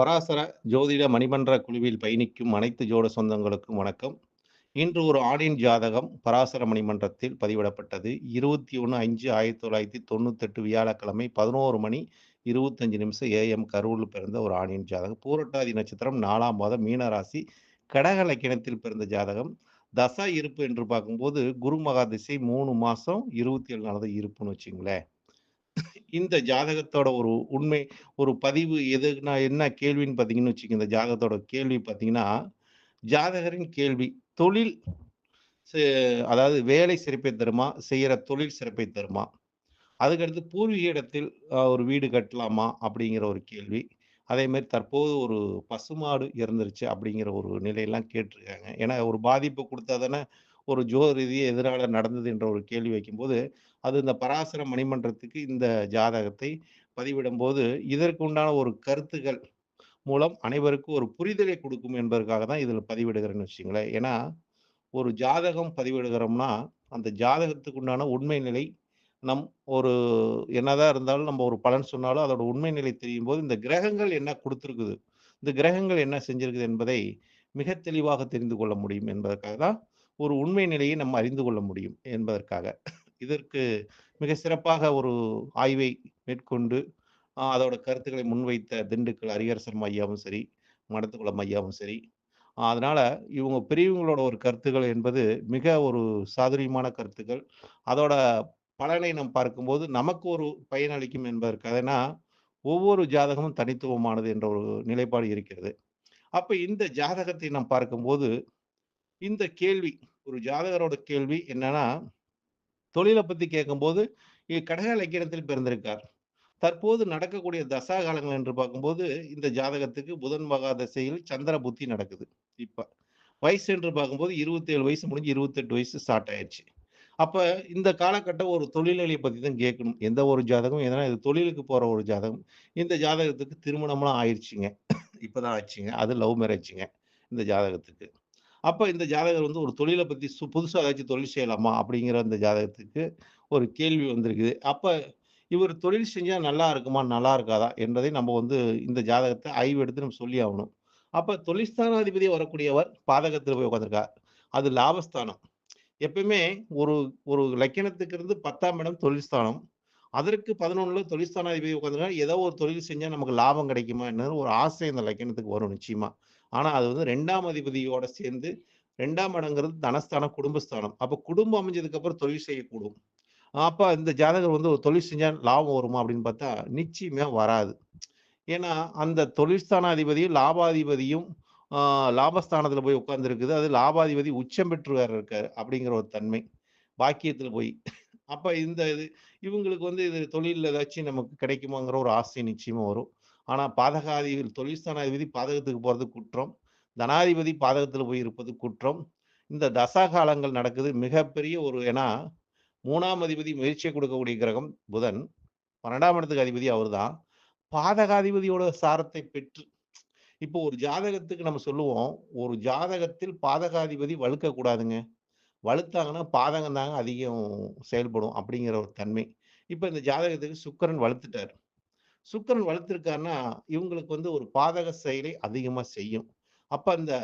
பராசர ஜோதிட மணிமன்ற குழுவில் பயணிக்கும் அனைத்து ஜோட சொந்தங்களுக்கும் வணக்கம். இன்று ஒரு ஆணின் ஜாதகம் பராசர மணிமன்றத்தில் பதிவிடப்பட்டது. இருபத்தி ஒன்று அஞ்சு ஆயிரத்தி தொள்ளாயிரத்தி தொண்ணூத்தெட்டு வியாழக்கிழமை பதினோரு மணி இருபத்தஞ்சு நிமிஷம் ஏஎம் கரூரில் பிறந்த ஒரு ஆணின் ஜாதகம். பூரட்டாதி நட்சத்திரம் நாலாம் மாதம் மீனராசி கடக லக்கினத்தில் பிறந்த ஜாதகம். தசா இருப்பு என்று பார்க்கும்போது குரு மகா திசை மூணு மாதம் இருபத்தி ஏழு நாள் இருப்புன்னு வச்சுங்களேன். இந்த ஜாதகத்தோட ஒரு உண்மை ஒரு பதிவு எதுனா நான் என்ன கேள்வின்னு பார்த்தீங்கன்னு வச்சுக்கோங்க இந்த ஜாதகத்தோட கேள்வி பார்த்தீங்கன்னா ஜாதகரின் கேள்வி தொழில் அதாவது வேலை சிறப்பை தருமா செய்கிற தொழில் சிறப்பை தருமா? அதுக்கடுத்து பூர்வீக இடத்தில் ஒரு வீடு கட்டலாமா அப்படிங்கிற ஒரு கேள்வி. அதே மாதிரி தற்போது ஒரு பசுமாடு இறந்துருச்சு அப்படிங்கிற ஒரு நிலையெல்லாம் கேட்டிருக்காங்க. ஏன்னா ஒரு பாதிப்பு கொடுத்தா தானே ஒரு ஜோ ரீதியாக எதிராக நடந்தது என்ற ஒரு கேள்வி வைக்கும்போது அது இந்த பராசர மணிமன்றத்துக்கு இந்த ஜாதகத்தை பதிவிடும்போது இதற்கு உண்டான ஒரு கருத்துக்கள் மூலம் அனைவருக்கும் ஒரு புரிதலை கொடுக்கும் என்பதற்காக தான் இதில் பதிவிடுகிறேன்னு வச்சுங்களேன் ஏன்னா ஒரு ஜாதகம் பதிவிடுகிறோம்னா அந்த ஜாதகத்துக்கு உண்டான உண்மை நிலை நம் ஒரு என்னதான் இருந்தாலும் நம்ம ஒரு பலன் சொன்னாலும் அதோட உண்மை நிலை தெரியும் போது இந்த கிரகங்கள் என்ன கொடுத்துருக்குது இந்த கிரகங்கள் என்ன செஞ்சிருக்குது என்பதை மிக தெளிவாக தெரிந்து கொள்ள முடியும் என்பதற்காக தான் ஒரு உண்மை நிலையை நம்ம அறிந்து கொள்ள முடியும் என்பதற்காக. இதற்கு மிக சிறப்பாக ஒரு ஆய்வை மேற்கொண்டு அதோட கருத்துக்களை முன்வைத்த திண்டுக்கல் அரியரசர் ஐயாவும் சரி மடத்துக்குளம் ஐயாவும் சரி அதனால் இவங்க பெரியவங்களோட ஒரு கருத்துக்கள் என்பது மிக ஒரு சாதுரியமான கருத்துக்கள். அதோட பலனை நாம் பார்க்கும்போது நமக்கு ஒரு பயனளிக்கும் என்பதற்காக ஏன்னா ஒவ்வொரு ஜாதகமும் தனித்துவமானது என்ற ஒரு நிலைப்பாடு இருக்கிறது. அப்போ இந்த ஜாதகத்தை நாம் பார்க்கும்போது இந்த கேள்வி ஒரு ஜாதகரோட கேள்வி என்னன்னா தொழிலை பத்தி கேட்கும்போது கடக இலக்கியத்தில் பிறந்திருக்கார். தற்போது நடக்கக்கூடிய தசா காலங்கள் என்று பார்க்கும்போது இந்த ஜாதகத்துக்கு புதன் மகா தசையில் சந்திர புத்தி நடக்குது. இப்ப வயசு என்று பார்க்கும்போது இருபத்தி ஏழு வயசு முடிஞ்சு இருபத்தெட்டு வயசு ஸ்டார்ட் ஆயிடுச்சு. அப்ப இந்த காலகட்டம் ஒரு தொழில்நிலையை பத்தி தான் கேட்கணும். எந்த ஒரு ஜாதகம் எதனா இது தொழிலுக்கு போற ஒரு ஜாதகம் இந்த ஜாதகத்துக்கு திருமணம்லாம் ஆயிடுச்சுங்க. இப்பதான் ஆச்சுங்க. அது லவ் மேரேஜுங்க இந்த ஜாதகத்துக்கு. அப்போ இந்த ஜாதகர் வந்து ஒரு தொழிலை பற்றி சு புதுசாக ஏதாச்சும் தொழில் செய்யலாமா அப்படிங்கிற அந்த ஜாதகத்துக்கு ஒரு கேள்வி வந்திருக்குது. அப்போ இவர் தொழில் செஞ்சால் நல்லா இருக்குமா நல்லா இருக்காதா என்பதை நம்ம வந்து இந்த ஜாதகத்தை ஆய்வு எடுத்து நம்ம சொல்லி ஆகணும். அப்போ தொழில்ஸ்தானாதிபதி வரக்கூடியவர் பாதகத்தில் போய் உட்காந்துருக்கார் அது லாபஸ்தானம். எப்பயுமே ஒரு ஒரு லக்கணத்துக்கு இருந்து பத்தாம் இடம் தொழில்ஸ்தானம். அதற்கு பதினொன்றில் தொழிற்சாலாதிபதி உட்காந்துருக்காங்க ஏதோ ஒரு தொழில் செஞ்சால் நமக்கு லாபம் கிடைக்குமா என்ன ஒரு ஆசை இந்த லக்கணத்துக்கு வரும் நிச்சயமா. ஆனால் அது வந்து ரெண்டாம் அதிபதியோட சேர்ந்து ரெண்டாம் இடங்கிறது தனஸ்தானம் குடும்பஸ்தானம். அப்போ குடும்பம் அமைஞ்சதுக்கு அப்புறம் தொழில் செய்யக்கூடும். அப்போ இந்த ஜாதகர் வந்து ஒரு தொழில் செஞ்சால் லாபம் வருமா அப்படின்னு பார்த்தா நிச்சயமே வராது. ஏன்னா அந்த தொழில்ஸ்தானாதிபதியும் லாபாதிபதியும் லாபஸ்தானத்தில் போய் உட்கார்ந்துருக்குது. அது லாபாதிபதி உச்சம் பெற்று வேற இருக்காரு அப்படிங்கிற ஒரு தன்மை. பாக்கியத்தில் போய். அப்ப இந்த இது இவங்களுக்கு வந்து இது தொழில் ஏதாச்சும் நமக்கு கிடைக்குமாங்கிற ஒரு ஆசை நிச்சயமா வரும். ஆனா பாதகாதி தொழில்ஸ்தானாதிபதி பாதகத்துக்கு போறது குற்றம். தனாதிபதி பாதகத்துல போய் இருப்பது குற்றம். இந்த தசா காலங்கள் நடக்குது. மிகப்பெரிய ஒரு ஏன்னா மூணாம் அதிபதி முயற்சியை கொடுக்கக்கூடிய கிரகம் புதன். பன்னெண்டாம் இடத்துக்கு அதிபதி அவர்தான். பாதகாதிபதியோட சாரத்தை பெற்று இப்போ ஒரு ஜாதகத்துக்கு நம்ம சொல்லுவோம் ஒரு ஜாதகத்தில் பாதகாதிபதி வழுக்க கூடாதுங்க வலுத்தாங்கன்னா பாதகம் தாங்க அதிகம் செயல்படும் அப்படிங்கிற ஒரு தன்மை. இப்போ இந்த ஜாதகத்துக்கு சுக்கிரன் வளர்த்துட்டார். சுக்கிரன் வளர்த்துருக்காருன்னா இவங்களுக்கு வந்து ஒரு பாதக செயலை அதிகமாக செய்யும். அப்போ அந்த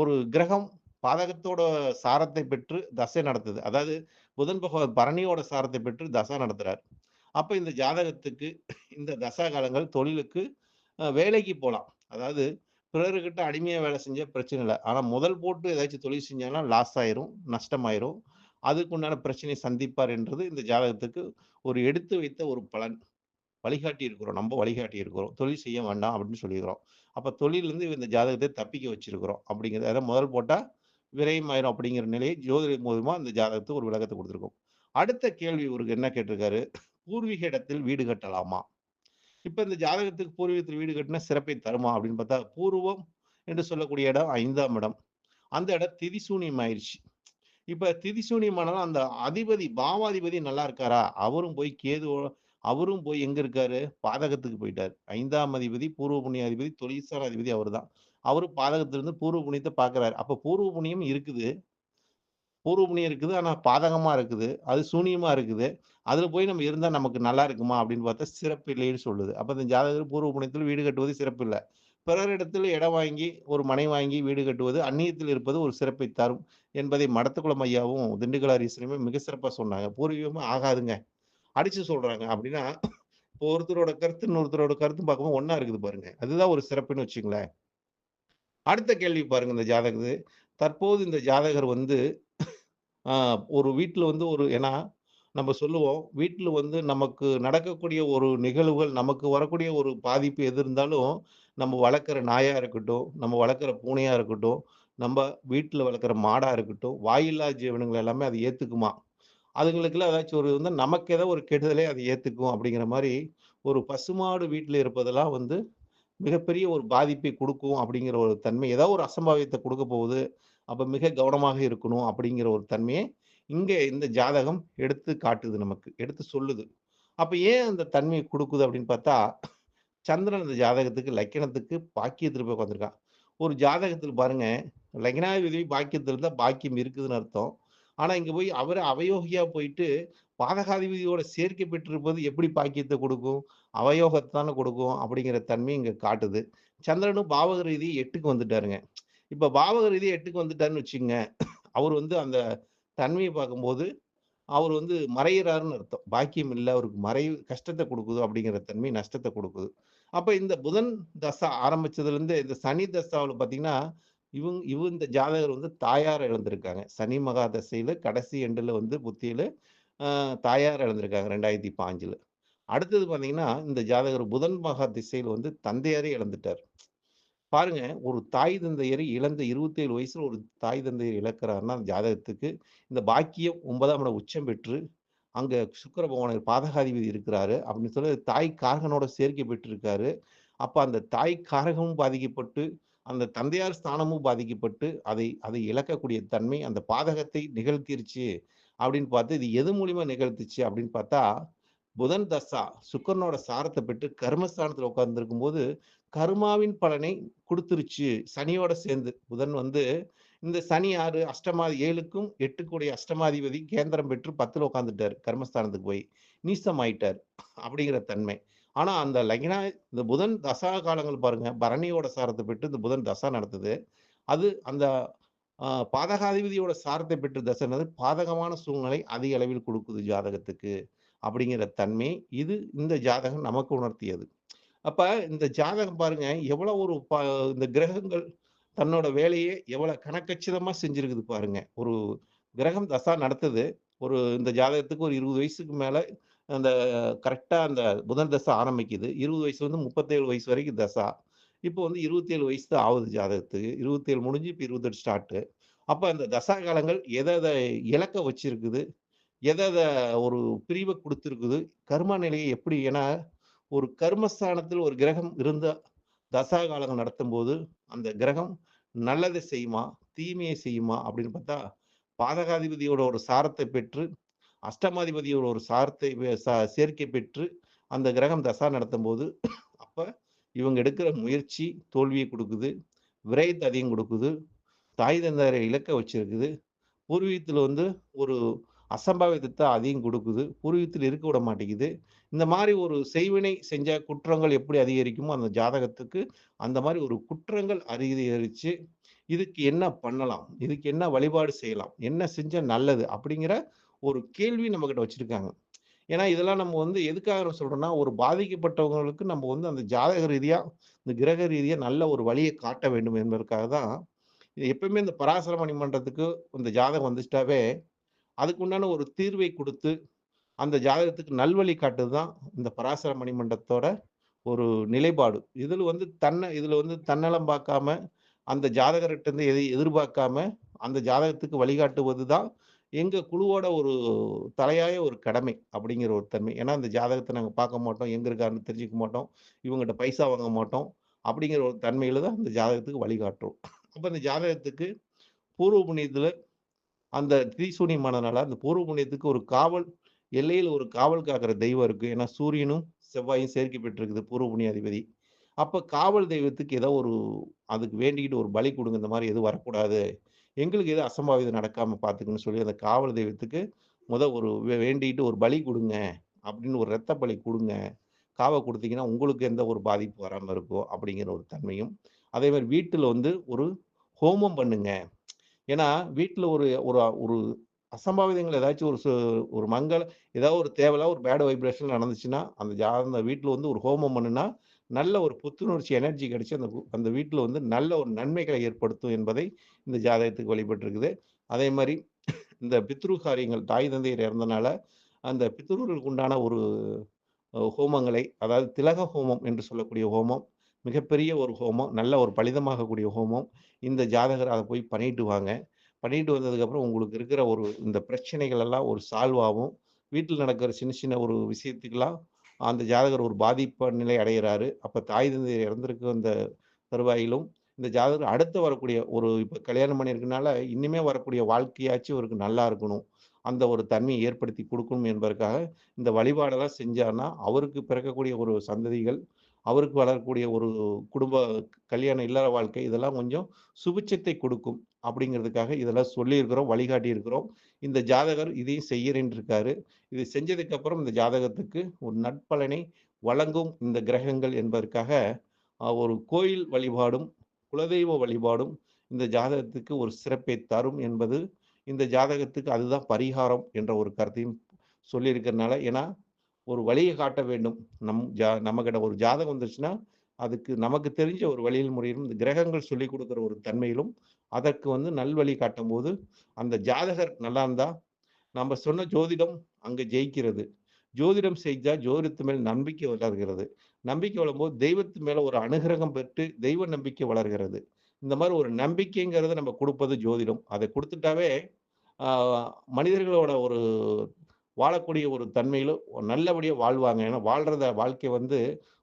ஒரு கிரகம் பாதகத்தோட சாரத்தை பெற்று தசை நடத்துது. அதாவது புதன் பகவான் பரணியோட சாரத்தை பெற்று தசை நடத்துறார். அப்போ இந்த ஜாதகத்துக்கு இந்த தசா காலங்கள் தொழிலுக்கு வேலைக்கு போகலாம் அதாவது பிறர்கிட்ட அடிமையாக வேலை செஞ்சால் பிரச்சனை இல்லை. ஆனால் முதல் போட்டு ஏதாச்சும் தொழில் செஞ்சாங்கன்னா லாஸ் ஆயிரும் நஷ்டமாயிரும். அதுக்கு உண்டான பிரச்சனையை சந்திப்பார் என்றது இந்த ஜாதகத்துக்கு ஒரு எடுத்து வைத்த ஒரு பலன். வழிகாட்டி இருக்கிறோம். நம்ம வழிகாட்டி இருக்கிறோம். தொழில் செய்ய வேண்டாம் அப்படின்னு சொல்லிக்கிறோம் அப்போ தொழிலிருந்து இந்த ஜாதகத்தை தப்பிக்க வச்சிருக்கிறோம் அப்படிங்கிறது. அதாவது முதல் போட்டால் விரயமாயிரும் அப்படிங்கிற நிலையை ஜோதிட மூலமாக இந்த ஜாதகத்துக்கு ஒரு விளக்கத்தை கொடுத்துருக்கோம். அடுத்த கேள்வி இவருக்கு என்ன கேட்டிருக்காரு? பூர்வீக இடத்தில் வீடு கட்டலாமா? இப்ப இந்த ஜாதகத்துக்கு பூர்வீகத்தில் வீடு கட்டினா சிறப்பை தருமா அப்படின்னு பார்த்தா பூர்வம் என்று சொல்லக்கூடிய இடம் ஐந்தாம் இடம். அந்த இடம் திதிசூனியம் ஆயிடுச்சு இப்ப திதிசூனியமானாலும் அந்த அதிபதி பாவாதிபதி நல்லா இருக்காரா? அவரும் போய் கேது அவரும் போய் எங்க இருக்காரு? பாதகத்துக்கு போயிட்டார். ஐந்தாம் அதிபதி பூர்வ புண்ணிய அதிபதி தொழில்சார அதிபதி அவர் தான் அவரு பாதகத்திலிருந்து பூர்வ புண்ணியத்தை பாக்குறாரு அப்ப பூர்வ புண்ணியம் இருக்குது. பூர்வ புண்ணியம் இருக்குது. ஆனால் பாதகமாக இருக்குது. அது சூனியமாக இருக்குது. அதில் போய் நம்ம இருந்தால் நமக்கு நல்லா இருக்குமா? அப்படின்னு பார்த்தா சிறப்பு இல்லைன்னு சொல்லுது. அப்போ இந்த ஜாதகர் பூர்வ புண்ணியத்தில் வீடு கட்டுவது சிறப்பு இல்லை. பிறரிடத்தில் இடம் வாங்கி ஒரு மனை வாங்கி வீடு கட்டுவது அந்நியத்தில் இருப்பது ஒரு சிறப்பை தரும் என்பதை மடத்துக்குளம் ஐயாவும் திண்டுக்கல் அரசனுமே மிக சிறப்பாக சொன்னாங்க. பூர்வீகமும் ஆகாதுங்க. அடித்து சொல்கிறாங்க அப்படின்னா இப்போ ஒருத்தரோட கருத்து இன்னொருத்தரோட கருத்து பார்க்கும்போது ஒன்றா இருக்குது பாருங்க. அதுதான் ஒரு சிறப்புன்னு வச்சுங்களேன். அடுத்த கேள்வி பாருங்க இந்த ஜாதகத்து தற்போது இந்த ஜாதகர் வந்து ஒரு வீட்டில் வந்து ஒரு ஏன்னா நம்ம சொல்லுவோம் வீட்டில் வந்து நமக்கு நடக்கக்கூடிய ஒரு நிகழ்வுகள் நமக்கு வரக்கூடிய ஒரு பாதிப்பு எது இருந்தாலும் நம்ம வளர்க்குற நாயா இருக்கட்டும் நம்ம வளர்க்குற பூனையா இருக்கட்டும் நம்ம வீட்டில் வளர்க்குற மாடா இருக்கட்டும் வாயில்லா ஜீவனங்கள் எல்லாமே அது ஏற்றுக்குமா அதுங்களுக்கெல்லாம் ஏதாச்சும் ஒரு வந்து நமக்கு ஏதோ ஒரு கெடுதலே அது ஏத்துக்கும் அப்படிங்கிற மாதிரி ஒரு பசுமாடு வீட்டில் இருப்பதெல்லாம் வந்து மிகப்பெரிய ஒரு பாதிப்பை கொடுக்கும் அப்படிங்கிற ஒரு தன்மை ஏதோ ஒரு அசம்பாவியத்தை கொடுக்க போகுது அப்போ மிக கவனமாக இருக்கணும் அப்படிங்கிற ஒரு தன்மையை இங்கே இந்த ஜாதகம் எடுத்து காட்டுது நமக்கு எடுத்து சொல்லுது. அப்போ ஏன் அந்த தன்மையை கொடுக்குது அப்படின்னு பார்த்தா சந்திரன் அந்த ஜாதகத்துக்கு லக்கணத்துக்கு பாக்கியத்தில் போய் உட்காந்துருக்கான் ஒரு ஜாதகத்தில் பாருங்க லக்னாதிபதி பாக்கியத்தில் இருந்தால் பாக்கியம் இருக்குதுன்னு அர்த்தம். ஆனால் இங்கே போய் அவர் அவயோகியாக போயிட்டு பாதகாதிபதியோட சேர்க்கை பெற்றிருப்பது எப்படி பாக்கியத்தை கொடுக்கும்? அவயோகத்தானே கொடுக்கும் அப்படிங்கிற தன்மை இங்கே காட்டுது. சந்திரனும் பாவக ரீதி எட்டுக்கு வந்துட்டாருங்க. இப்போ பாவக ரீதி எட்டுக்கு வந்துட்டாருன்னு வச்சுங்க அவர் வந்து அந்த தன்மையை பார்க்கும்போது அவர் வந்து மறையிறாருன்னு அர்த்தம். பாக்கியம் இல்லை அவருக்கு மறை கஷ்டத்தை கொடுக்குது அப்படிங்கிற தன்மை நஷ்டத்தை கொடுக்குது. அப்போ இந்த புதன் தசா ஆரம்பிச்சதுலேருந்து இந்த சனி தசாவில் பார்த்தீங்கன்னா இவங்க இவ இந்த ஜாதகர் வந்து தாயார் இழந்திருக்காங்க. சனி மகா தசையில் கடைசி எண்டில் வந்து புத்தியில் தாயார் இழந்திருக்காங்க ரெண்டாயிரத்தி பாஞ்சில். அடுத்தது பார்த்தீங்கன்னா இந்த ஜாதகர் புதன் மகா திசையில் வந்து தந்தையாரே இழந்துட்டார். பாருங்க ஒரு தாய் தந்தையரை இழந்த இருபத்தேழு வயசுல ஒரு தாய் தந்தையர் இழக்கிறாருன்னா அந்த ஜாதகத்துக்கு இந்த பாக்கியம் ஒன்பதாம் இடம் உச்சம் பெற்று அங்க சுக்கர பகவானர் பாதகாதிபதி இருக்கிறாரு அப்படின்னு சொல்லி தாய் காரகனோட சேர்க்கை பெற்றிருக்காரு. அப்ப அந்த தாய் காரகமும் பாதிக்கப்பட்டு அந்த தந்தையார் ஸ்தானமும் பாதிக்கப்பட்டு அதை அதை இழக்கக்கூடிய தன்மை அந்த பாதகத்தை நிகழ்த்திருச்சு அப்படின்னு பார்த்து இது எது மூலியமா நிகழ்த்துச்சு அப்படின்னு பார்த்தா புதன் தசா சுக்கரனோட சாரத்தை பெற்று கர்மஸ்தானத்துல உட்கார்ந்துருக்கும் போது கர்மாவின் பலனை கொடுத்துருச்சு. சனியோட சேர்ந்து. புதன் வந்து இந்த சனி ஆறு அஷ்டமாதி ஏழுக்கும் எட்டுக்குடைய அஷ்டமாதிபதி கேந்திரம் பெற்று பத்துல உட்காந்துட்டார் கர்மஸ்தானத்துக்கு போய் நீசம் ஆயிட்டார் அப்படிங்கிற தன்மை. ஆனா அந்த லக்னா இந்த புதன் தசா காலங்கள் பாருங்க. பரணியோட சாரத்தை பெற்று இந்த புதன் தசா நடத்துது. அது அந்த பாதகாதிபதியோட சாரத்தை பெற்று தசை பாதகமான சூழ்நிலை அதிக அளவில் கொடுக்குது ஜாதகத்துக்கு. அப்படிங்கிற தன்மை இது இந்த ஜாதகம் நமக்கு உணர்த்தியது. அப்போ இந்த ஜாதகம் பாருங்க எவ்வளோ ஒரு ப- இந்த கிரகங்கள் தன்னோட வேலையை எவ்வளோ கணக்கச்சிதமாக செஞ்சுருக்குது பாருங்க. ஒரு கிரகம் தசா நடத்துது. ஒரு இந்த ஜாதகத்துக்கு ஒரு இருபது வயசுக்கு மேலே அந்த கரெக்டாக அந்த புதன் தசை ஆரம்பிக்குது. இருபது வயசு வந்து முப்பத்தேழு வயசு வரைக்கும் தசா. இப்போ வந்து இருபத்தேழு வயசு தான் ஆகுது ஜாதகத்துக்கு. இருபத்தேழு முடிஞ்சு இப்போ இருபத்தெட்டு ஸ்டார்ட்டு அப்போ அந்த தசா காலங்கள் எதை எதை இலக்க வச்சிருக்குது? எதை எதை ஒரு பிரிவை கொடுத்துருக்குது? கர்ம நிலையை எப்படி? ஏன்னா ஒரு கர்மஸ்தானத்தில் ஒரு கிரகம் இருந்த தசா காலங்கள் நடத்தும் போது அந்த கிரகம் நல்லதை செய்யுமா? தீமையை செய்யுமா? அப்படின்னு பார்த்தா பாதகாதிபதியோட ஒரு சாரத்தை பெற்று அஷ்டமாதிபதியோட ஒரு சாரத்தை சேர்க்கை பெற்று அந்த கிரகம் தசா நடத்தும் போது அப்போ இவங்க எடுக்கிற முயற்சி தோல்வியை கொடுக்குது. விரயத்தை அதிகம் கொடுக்குது. தாய் தந்தாரை இலக்க வச்சிருக்குது. பூர்வீகத்தில் வந்து ஒரு அசம்பாவிதத்தை அதிகம் கொடுக்குது பூர்வீகத்தில் இருக்க விட மாட்டேங்குது. இந்த மாதிரி ஒரு செய்வினை செஞ்ச குற்றங்கள் எப்படி அதிகரிக்குமோ அந்த ஜாதகத்துக்கு அந்த மாதிரி ஒரு குற்றங்கள் அதிகரித்து இதுக்கு என்ன பண்ணலாம் இதுக்கு என்ன வழிபாடு செய்யலாம் என்ன செஞ்சால் நல்லது அப்படிங்கிற ஒரு கேள்வி நம்மக்கிட்ட வச்சுருக்காங்க. ஏன்னா இதெல்லாம் நம்ம வந்து எதுக்காக சொல்கிறோன்னா ஒரு பாதிக்கப்பட்டவங்களுக்கு நம்ம வந்து அந்த ஜாதக ரீதியாக இந்த கிரக ரீதியாக நல்ல ஒரு வழியை காட்ட வேண்டும் என்பதற்காக தான் இது இந்த பராசர மணிமன்றத்துக்கு இந்த ஜாதகம் வந்துட்டாவே அதுக்கு உண்டான ஒரு தீர்வை கொடுத்து அந்த ஜாதகத்துக்கு நல்வழி காட்டுது தான் இந்த பராசர மணிமண்டத்தோட ஒரு நிலைப்பாடு. இதில் வந்து தன்னை இதில் வந்து தன்னலம் பார்க்காம அந்த ஜாதகர்கிட்டருந்து எதை எதிர்பார்க்காம அந்த ஜாதகத்துக்கு வழிகாட்டுவது தான் எங்கள் குழுவோட ஒரு தலையாய ஒரு கடமை அப்படிங்கிற ஒரு தன்மை. ஏன்னா அந்த ஜாதகத்தை நாங்கள் பார்க்க மாட்டோம் எங்கே இருக்காருன்னு தெரிஞ்சுக்க மாட்டோம் இவங்ககிட்ட பைசா வாங்க மாட்டோம் அப்படிங்கிற ஒரு தன்மையில் தான் அந்த ஜாதகத்துக்கு வழிகாட்டுறோம். அப்போ அந்த ஜாதகத்துக்கு பூர்வ புண்ணியத்துல அந்த திரிசூனியமானனால அந்த பூர்வ புண்ணியத்துக்கு ஒரு காவல் எல்லையில் ஒரு காவல் காக்கிற தெய்வம் இருக்கு. ஏன்னா சூரியனும் செவ்வாயும் சேர்க்கை பெற்றிருக்குது பூர்வ புண்ணிய அதிபதி. அப்ப காவல் தெய்வத்துக்கு ஏதோ ஒரு அதுக்கு வேண்டிக்கிட்டு ஒரு பலி கொடுங்க இந்த மாதிரி எதுவும் வரக்கூடாது. எங்களுக்கு எதுவும் அசம்பாவிதம் நடக்காம பார்த்துக்குன்னு சொல்லி அந்த காவல் தெய்வத்துக்கு முத ஒரு வே- வேண்டிக்கிட்டு ஒரு பலி கொடுங்க அப்படின்னு ஒரு ரத்த பலி கொடுங்க. காவை கொடுத்தீங்கன்னா உங்களுக்கு எந்த ஒரு பாதிப்பு வராமல் இருக்கும் அப்படிங்கிற ஒரு தன்மையும், அதே மாதிரி வீட்டில் வந்து ஒரு ஹோமம் பண்ணுங்க. ஏன்னா, வீட்டில் ஒரு ஒரு ஒரு அசம்பாவிதங்கள் ஏதாச்சும் ஒரு ஒரு மங்கள் ஏதாவது ஒரு தேவையில்லா ஒரு பேட் வைப்ரேஷன் நடந்துச்சுன்னா, அந்த ஜா அந்த வீட்டில் வந்து ஒரு ஹோமம் பண்ணுனா, நல்ல ஒரு புத்துணர்ச்சி எனர்ஜி கிடைச்சி அந்த அந்த வீட்டில் வந்து நல்ல ஒரு நன்மைகளை ஏற்படுத்தும் என்பதை இந்த ஜாதகத்துக்கு வழிபட்டிருக்குது. அதே மாதிரி இந்த பித்ரு காரியங்கள் தாய் தந்தையர் இறந்தனால, அந்த பித்ருகளுக்கு உண்டான ஒரு ஹோமங்களை, அதாவது திலக ஹோமம் என்று சொல்லக்கூடிய ஹோமம், மிகப்பெரிய ஒரு ஹோமம். நல்ல ஒரு பலிதமாகக்கூடிய ஹோமம். இந்த ஜாதகர் அதை போய் பண்ணிட்டு வாங்க. பண்ணிட்டு வந்ததுக்கப்புறம் உங்களுக்கு இருக்கிற ஒரு இந்த பிரச்சனைகள் எல்லாம் ஒரு சால்வ் ஆகும். நடக்கிற சின்ன சின்ன ஒரு விஷயத்துக்கெல்லாம் அந்த ஜாதகர் ஒரு பாதிப்பு நிலை அடைகிறாரு அப்போ தாய் தந்தையர் இறந்திருக்க அந்த தருவாயிலும், இந்த ஜாதகர் அடுத்து வரக்கூடிய ஒரு இப்போ கல்யாணம் பண்ணியிருக்கனால, இன்னுமே வரக்கூடிய வாழ்க்கையாச்சும் இவருக்கு நல்லா இருக்கணும். அந்த ஒரு தன்மையை ஏற்படுத்தி கொடுக்கணும் என்பதற்காக, இந்த வழிபாடெல்லாம் செஞ்சார்னா அவருக்கு பிறக்கக்கூடிய ஒரு சந்ததிகள், அவருக்கு வளரக்கூடிய ஒரு குடும்ப கல்யாணம் இல்லாத வாழ்க்கை இதெல்லாம் கொஞ்சம் சுபிச்சத்தை கொடுக்கும். அப்படிங்கிறதுக்காக இதெல்லாம் சொல்லியிருக்கிறோம், வழிகாட்டியிருக்கிறோம். இந்த ஜாதகர் இதையும் செய்யறேன்னு இருக்காரு. இதை செஞ்சதுக்கப்புறம் இந்த ஜாதகத்துக்கு ஒரு நட்பலனை வழங்கும் இந்த கிரகங்கள் என்பதற்காக, ஒரு கோயில் வழிபாடும், குலதெய்வ வழிபாடும் இந்த ஜாதகத்துக்கு ஒரு சிறப்பை தரும் என்பது, இந்த ஜாதகத்துக்கு அதுதான் பரிகாரம் என்ற ஒரு கருத்தையும் சொல்லியிருக்கிறனால ஏன்னா, ஒரு வழியை காட்ட வேண்டும். நம் ஜா நம்மகிட்ட ஒரு ஜாதகம் வந்துருச்சுன்னா, அதுக்கு நமக்கு தெரிஞ்ச ஒரு வழியில் முறையிலும் இந்த கிரகங்கள் சொல்லிக் கொடுக்குற ஒரு தன்மையிலும், அதற்கு வந்து நல்வழி காட்டும்போது, அந்த ஜாதகர் நல்லா இருந்தா, நம்ம சொன்ன ஜோதிடம் அங்கே ஜெயிக்கிறது. ஜோதிடம் செய்தால் ஜோதிடத்து மேல் நம்பிக்கை வளர்கிறது. நம்பிக்கை வளரும்போது தெய்வத்து மேலே ஒரு அனுகிரகம் பெற்று தெய்வ நம்பிக்கை வளர்கிறது. இந்த மாதிரி ஒரு நம்பிக்கைங்கிறத நம்ம கொடுப்பது ஜோதிடம். அதை கொடுத்துட்டாவே மனிதர்களோட ஒரு வாழக்கூடிய ஒரு தன்மையில நல்லபடியாக வாழ்வாங்க. ஏன்னா வாழ்றத வாழ்க்கை வந்து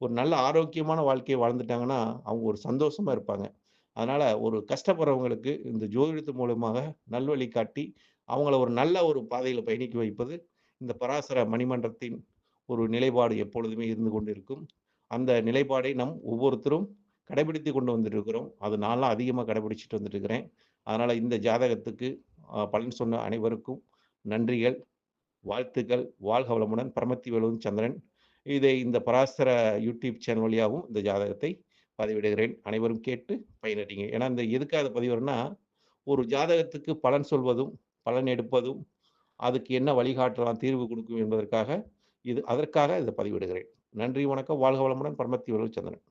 ஒரு நல்ல ஆரோக்கியமான வாழ்க்கையை வாழ்ந்துட்டாங்கன்னா, அவங்க ஒரு சந்தோஷமாக இருப்பாங்க. அதனால் ஒரு கஷ்டப்படுறவங்களுக்கு இந்த ஜோதிடத்து மூலமாக நல்வழி காட்டி, அவங்கள ஒரு நல்ல ஒரு பாதையில் பயணிக்க வைப்பது, இந்த பராசர மணிமன்றத்தின் ஒரு நிலைப்பாடு எப்பொழுதுமே இருந்து கொண்டிருக்கும். அந்த நிலைப்பாடை நம் ஒவ்வொருத்தரும் கடைபிடித்து கொண்டு வந்துட்டுருக்கிறோம். அது நான்லாம் அதிகமாக கடைபிடிச்சிட்டு வந்துட்டு இருக்கிறேன். அதனால் இந்த ஜாதகத்துக்கு பலன் சொன்ன அனைவருக்கும் நன்றிகள், வாழ்த்துக்கள். வாழ்க வளமுடன். பரமத்தி வலுவன் சந்திரன். இதை இந்த பராசர யூடியூப் சேனல் வழியாகவும் இந்த ஜாதகத்தை பதிவிடுகிறேன். அனைவரும் கேட்டு பயனடைங்க. ஏன்னா இந்த எதுக்காக இத ஒரு ஜாதகத்துக்கு பலன் சொல்வதும், பலன் எடுப்பதும், அதுக்கு என்ன வழிகாட்டலாம், தீர்வு கொடுக்கும் என்பதற்காக, இது அதற்காக இதை பதிவிடுகிறேன். நன்றி, வணக்கம். வாழ்க வளமுடன். பரமத்தி வேலு சந்திரன்.